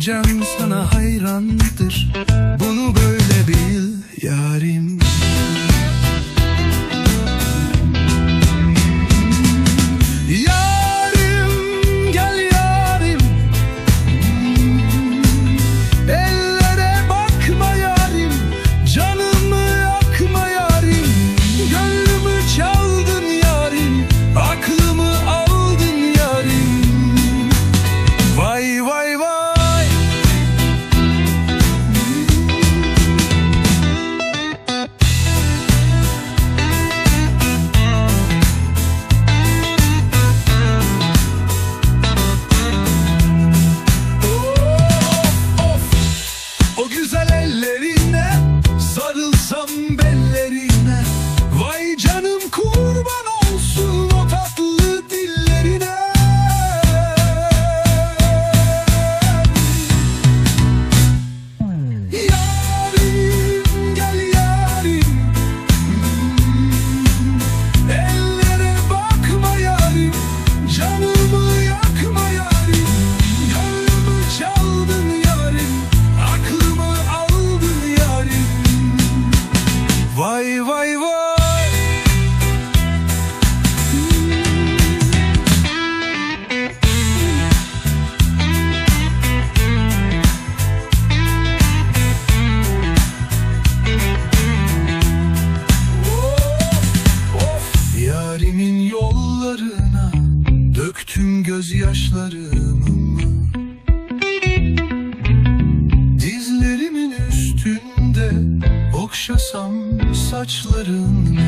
Kocan sana hayrandır. Bunu böyle bil yarim. gözyaşlarımı mı? Dizlerimin üstünde okşasam saçların?